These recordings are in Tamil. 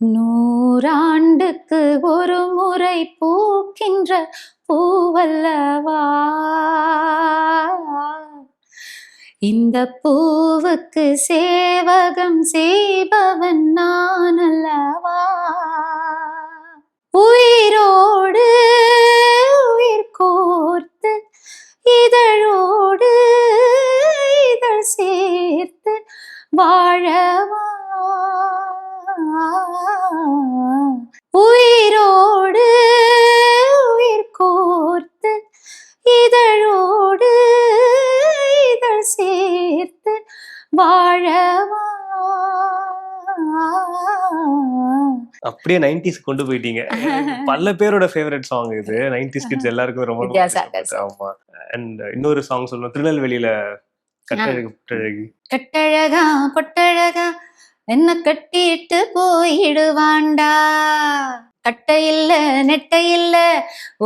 நூறாண்டுக்கு ஒரு முறை பூக்கின்ற பூவல்லவா? இந்த பூவுக்கு சேவகம் செய்பவன் நான் அல்லவா உயிரோடு உயிர் கோர்த்து இதழோடு இதழ் சேர்த்து வாழவா சேர்த்து வாழவா? அப்படியே நைன்டிஸ் கொண்டு போயிட்டீங்க. பல பேரோட ஃபேவரட் சாங் இது. நைன்டிஸ் கிட்ஸ் எல்லாருக்கும் ரொம்ப அண்ட் இன்னொரு சாங் சொல்லுவோம் திருநெல்வேலியில கட்டழகு புட்டழகி கட்டழகா. பொட்டழகா என்ன கட்டிட்டு போயிடுவாண்டா. கட்டை இல்ல நெட்டை இல்ல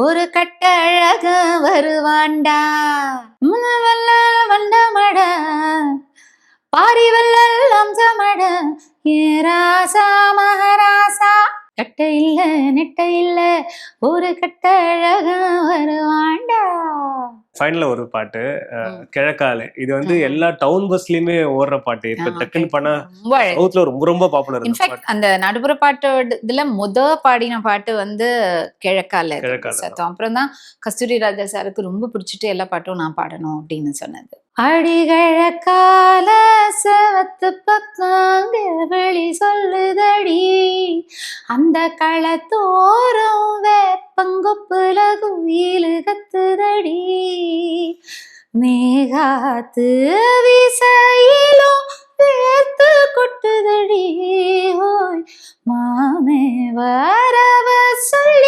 ஒரு கட்டழக வருவாண்டா. பாரிவல் வல்லல் அம்சமட ஏ ராசா மகராசா கட்டை இல்ல நெட்டை இல்ல ஒரு கட்டழக வருவாண்டா ஃபைனல்ல ஒரு பாட்டு. கிழக்கால. இது வந்து. எல்லா டவுன் பஸ்லயுமே ஓடுற பாட்டு. இப்ப டக்குன்னு பண்ணா அழகு. சவுத்ல ரொம்ப ரொம்ப பாப்புலர் இன்ஃபேக்ட் அந்த நடுப்புற பாட்டோட இதுல முத பாடின பாட்டு வந்து கிழக்கால. அப்புறம் தான் கஸ்தூரி ராஜா சாருக்கு ரொம்ப பிடிச்சிட்டு எல்லா பாட்டும் நான் பாடணும் அப்படின்னு சொன்னது. அடிகிழக்கால செவத்து பக்காங்க அந்த களத்தோரம் வேப்பங்கொப்புல குயிலு கத்துதடி. மேகாத்து விசையிலும் வேர்த்து கொட்டுதடி. ஹோய் மாமே வரவ சொல்